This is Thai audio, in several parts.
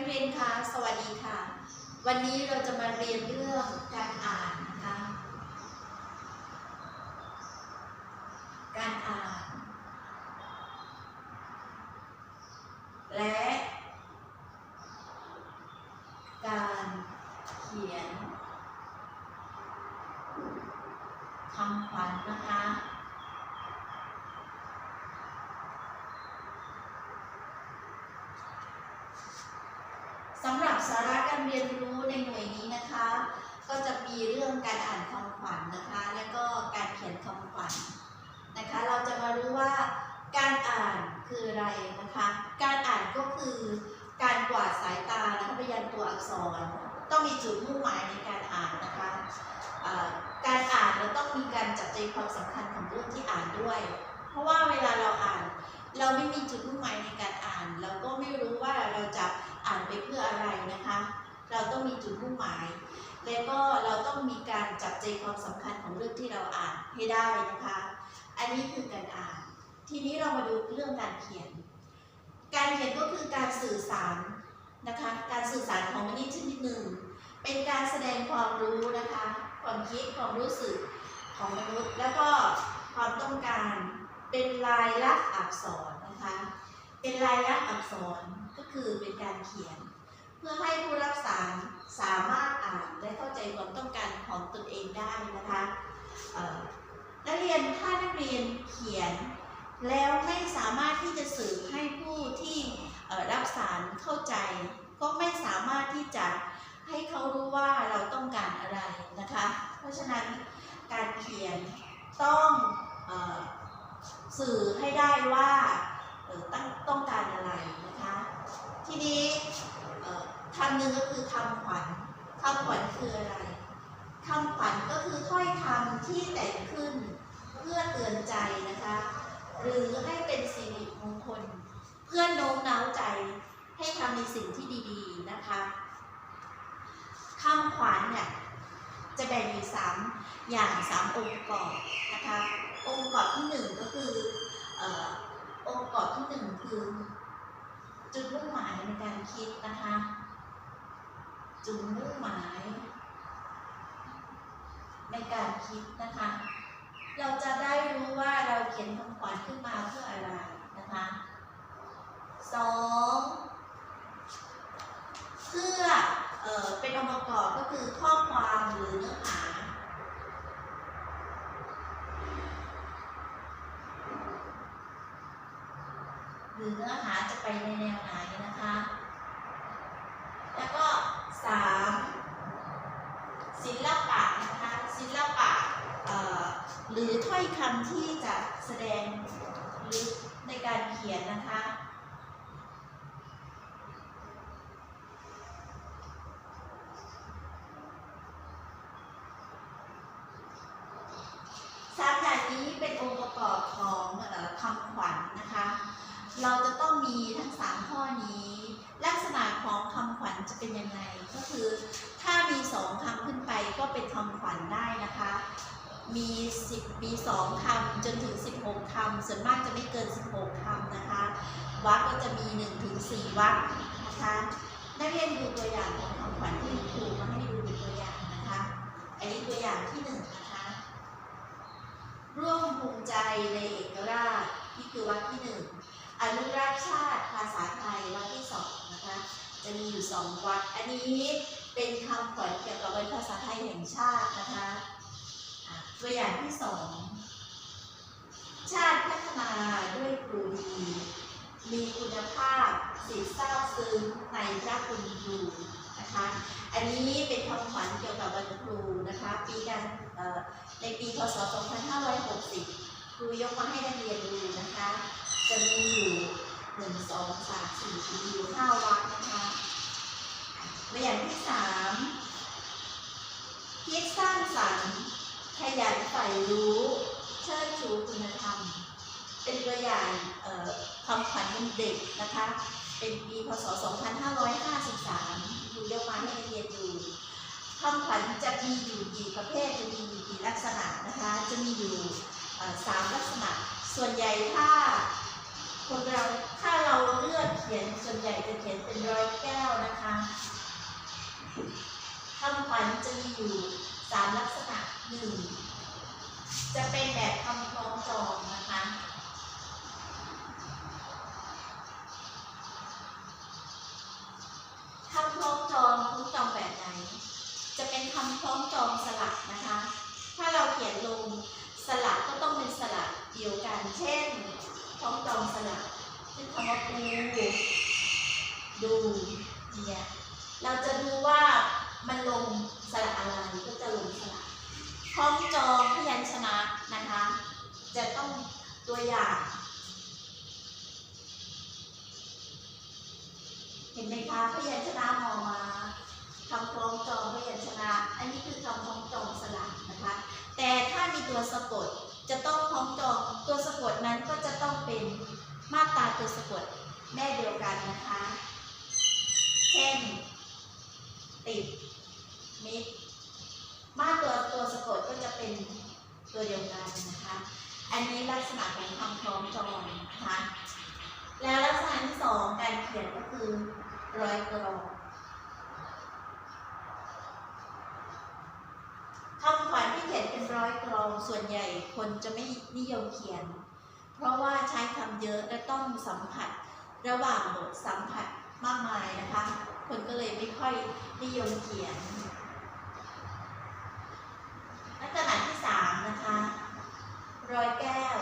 นักเรียนคะสวัสดีค่ะ วันนี้เราจะมาเรียนเรื่องการอ่านนะคะ การอ่าน และ การเขียนคำขวัญนะคะ สำหรับสาระ การเรียนรู้ในหน่วยนี้นะคะ ก็จะมีเรื่องการอ่านคำขวัญนะคะ และก็การเขียนคำขวัญนะคะ เราจะมารู้ว่าการอ่านคืออะไรนะคะ การอ่านก็คือการกวาดสายตานะคะไปยังตัวอักษร ต้องมีจุดมุ่งหมายในการอ่านนะคะการอ่านเราต้องมีการจับใจความสำคัญของเรื่องที่อ่านด้วย เพราะว่าเวลาเราอ่าน เราไม่มีจุดมุ่งหมายในการอ่าน เราก็ไม่รู้ว่าเราจะ อ่านไปเพื่ออะไรนะคะ เราต้องมีจุดมุ่งหมาย แล้วก็เราต้องมีการจับใจความสำคัญของเรื่องที่เราอ่านให้ได้นะคะ อันนี้คือการอ่าน ทีนี้เรามาดูเรื่องการเขียน การเขียนก็คือการสื่อสารนะคะ การสื่อสารของมนุษย์ชนิดหนึ่ง เป็นการแสดงความรู้นะคะ ความคิดความรู้สึกของมนุษย์ แล้วก็ความต้องการเป็นลายลักษณ์อักษรนะคะ เป็นลายลักษณ์อักษรก็คือเป็นการเขียน เพื่อให้ผู้รับสารสามารถอ่านและเข้าใจความต้องการของตนเองได้นะคะนักเรียนถ้านักเรียนเขียน แล้วไม่สามารถที่จะสื่อให้ผู้ที่รับสารเข้าใจ ก็ไม่สามารถที่จะให้เขารู้ว่าเราต้องการอะไรนะคะ เพราะฉะนั้นการเขียนต้องออสื่อให้ได้ว่าเอ่อต้งต้องการอะไรนะคะ ทีนี้เอ่อคำหนึ่งก็คือคำขวัญคำ ขวัญคืออะไรคำขวัญก็คือถ้อยคำที่แต่งขึ้น เพื่อเตือนใจนะคะ หรือให้เป็นสิริมงคล เพื่อโน้มน้าวใจให้ทำในสิ่งที่ดีๆนะคะคำขวัญเนี่ยจะแบ่งอยู่สามอย่างสามองค์ประกอบนะคะองค์ประกอบที่หนึ่งก็คือออองค์ประกอบที่หนึ่งคือ จุดมุ่งหมายในการคิดนะคะ จุดมุ่งหมาย ในการคิดนะคะ เราจะได้รู้ว่าเราเขียนคำขวัญขึ้นมาเพื่ออะไรนะคะสองเพื่อเอ่อเป็นองค์ประกอบก็คือข้อความหรือเนื้อหาหรือเนื้อหาจะไปในแนวไหนนะคะ 3. ศิลปะนะคะศิลปะหรือถ้อยคำที่จะแสดงหรือในการเขียนนะคะสามอย่างนี้เป็นองค์ เป็นยังไง ก็คือถ้ามีสองคำขึ้นไปก็เป็นคำขวัญได้นะคะ มี10มีสองคำจนถึง16คำส่วนมากจะไม่เกิน16คำนะคะวรรคก็จะมี1ถึง4วรรคนะคะนักเรียนดูตัวอย่างของคำขวัญที่ครูมาให้ดูเป็นตัวอย่างนะคะ อันนี้ตัวอย่างที่หนึ่งนะคะร่วมภูมิใจในเอกราชนี่คือวรรคที่หนึ่งอนุรักษ์ชาติภาษาไทยวรรคที่สองนะคะ จะมีอยู่สองวรรคอันนี้เป็นคำขวัญเกี่ยวกับวันภาษาไทยแห่งชาตินะคะตัวอย่างที่สองชาติพัฒนาด้วยครูดี มีคุณภาพสิทธิทราบซึ้งในพระคุณครูนะคะ อันนี้เป็นคำขวัญเกี่ยวกับวันครูนะคะ ปีการในปีพศ 2560 ครูยกมาให้นักเรียนดูนะคะ จะมีอยู่ หนึ่งสองสามสี่มีอยู่ห้าวัดนะคะตัวอย่างที่สามคิดสร้างสรรค์ขยันใฝ่รู้เชิดชูคุณธรรม เป็นตัวอย่างเอ่อคำขวัญวันเด็กนะคะ เป็นปีพศ 2553ครูยกมาให้เรียนดูคำขวัญจะมีอยู่กี่ประเภทจะมีอยู่กี่ลักษณะนะคะ จะมีอยู่สามลักษณะ ส่วนใหญ่ถ้าคนเราถ้า อเขียนส่วนใหญ่จะเขียนเป็นร้อยแก้วนะคะคำขวัญจะมีอยู่สามลักษณะหนึ่งจะเป็นแบบคำคล้องจองนะคะ คำว่ากูดูเนี่ยเราจะดูว่ามันลงสระอะไรก็จะลงสระคล้องจองพยัญชนะนะคะ จะต้องตัวอย่าง เห็นไหมคะพยัญชนะมอมาคำคล้องจองพยัญชนะ อันนี้คือคำคล้องจองสลักนะคะ แต่ถ้ามีตัวสะกดจะต้องคล้องจองตัวสะกดนั้นก็จะต้องเป็น มาตราตัวสะกดแม่เดียวกันนะคะ เช่น ติด มิดมาตัวตัวสะกดก็จะเป็นตัวเดียวกันนะคะ อันนี้ลักษณะของคำคล้องจองนะคะ แล้วลักษณะที่สองการเขียนก็คือรอยกรองคำขวัญที่เขียนเป็นร้อยกรองส่วนใหญ่คนจะไม่นิยมเขียน เพราะว่าใช้คำเยอะและต้องสัมผัสระหว่างบทสัมผัสมากมายนะคะ คนก็เลยไม่ค่อยนิยมเขียน ลักษณะที่สามนะคะ รอยแก้ว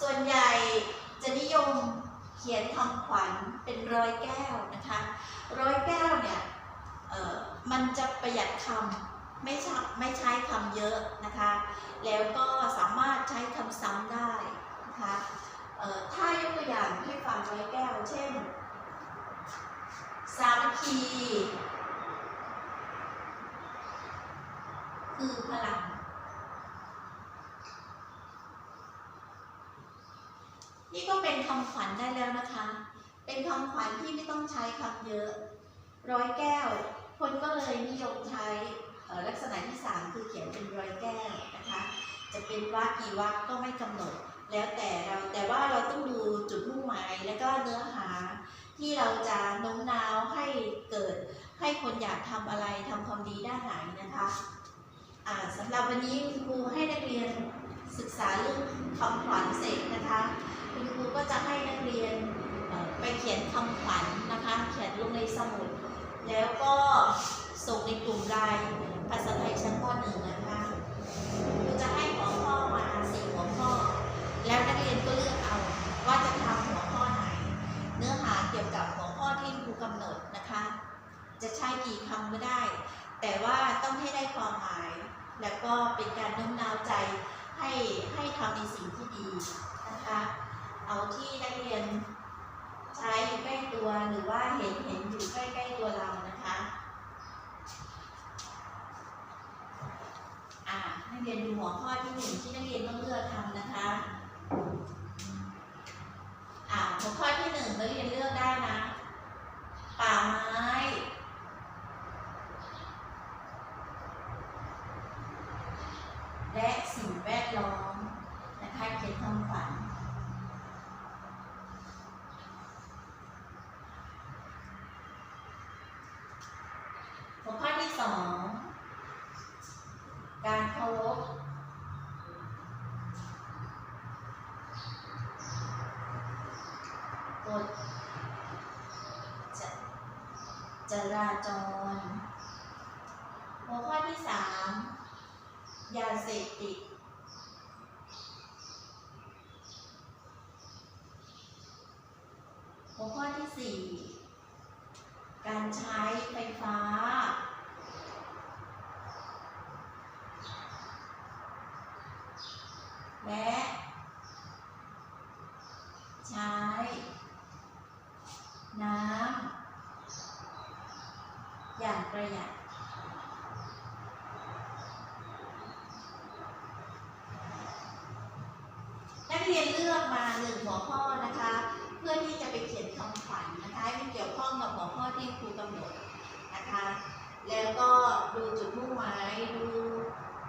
ส่วนใหญ่จะนิยมเขียนคำขวัญเป็นรอยแก้วนะคะ รอยแก้วเนี่ยมันจะประหยัดคำ ไม่ใช้ไม่ใช้คำเยอะนะคะ แล้วก็สามารถใช้คำซ้ำได้นะคะถ้ายกตัวอย่างให้ฟังร้อยแก้ว เช่น สามัคคี คือพลัง นี่ก็เป็นคำขวัญได้แล้วนะคะ เป็นคำขวัญที่ไม่ต้องใช้คำเยอะ ร้อยแก้ว คนก็เลยนิยมใช้ ลักษณะที่สามคือเขียนเป็นรอยแก้วนะคะ จะเป็นวรรคกี่วรรคก็ไม่กำหนด แล้วแต่เราแต่ว่าเราต้องดูจุดมุ่งหมายและก็เนื้อหาที่เราจะโน้มน้าวให้เกิดให้คนอยากทำอะไรทำความดีด้านไหนนะคะอ่าสำหรับวันนี้คุณครูให้นักเรียนศึกษาเรื่องคำขวัญเสร็จนะคะคุณครูก็จะให้นักเรียนไปเขียนคำขวัญนะคะ เขียนลงในสมุด แล้วก็ส่งในกลุ่มไลน์ ภาษาไทยชั้นะคะครูจะให้หัวข้อมาสี่หัวข้อ แล้วนักเรียนก็เลือกเอาว่าจะทำหัวข้อไหน เนื้อหาเกี่ยวกับหัวข้อที่ครูกำหนดนะคะ จะใช้กี่คำก็ได้ แต่ว่าต้องให้ได้ความหมาย แล้วก็เป็นการโน้มน้าวใจให้ให้ทำในสิ่งที่ดีนะคะ เอาที่นักเรียนใช้ใกล้ตัวหรือว่าเห็นเห็นอยู่ใกล้ๆตัวเรานะคะ เรียนดูหัวข้อที่หนึ่งที่นักเรียนต้องเลือกทำนะคะอ่าหัวข้อที่หนึ่งนักเรียนเลือกได้นะ ป่าไม้และสิ่งแวดล้อมนะคะเขียนคำขวัญหัวข้อที่สอง การเคารพกฎจจ ราจร หัวข้อที่สามยาเสพติด หัวข้อที่สี่การใช้ไฟฟ้า และใช้ น้ำ ประหยัดนักเรียนเลือกมาหนึ่งหัวข้อนะคะ เพื่อที่จะไปเขียนคำขวัญนะคะให้มันเกี่ยวข้องกับหัวข้อที่ครูกำหนดนะคะ แล้วก็ดูจุดมุ่งหมายดู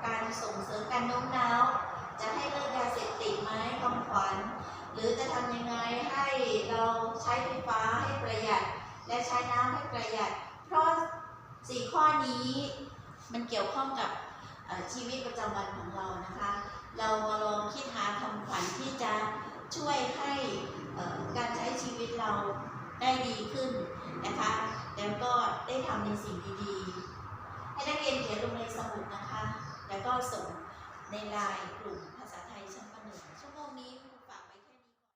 การส่งเสริมการโน้มน้าวจะให้เลิกยาเสพติดไหมคำขวัญ หรือจะทำยังไงให้เราใช้ไฟฟ้าให้ประหยัด และใช้น้ำให้ประหยัด เพราะ สี่ข้อนี้มันเกี่ยวข้องกับชีวิตประจำวันของเรานะคะ เรามาลองคิดหาคำขวัญที่จะช่วยให้การใช้ชีวิตเราได้ดีขึ้นนะคะ แล้วก็ได้ทำในสิ่งดีๆ ให้นักเรียนเขียนลงในสมุดนะคะ แล้วก็ส่งในไลน์กลุ่ม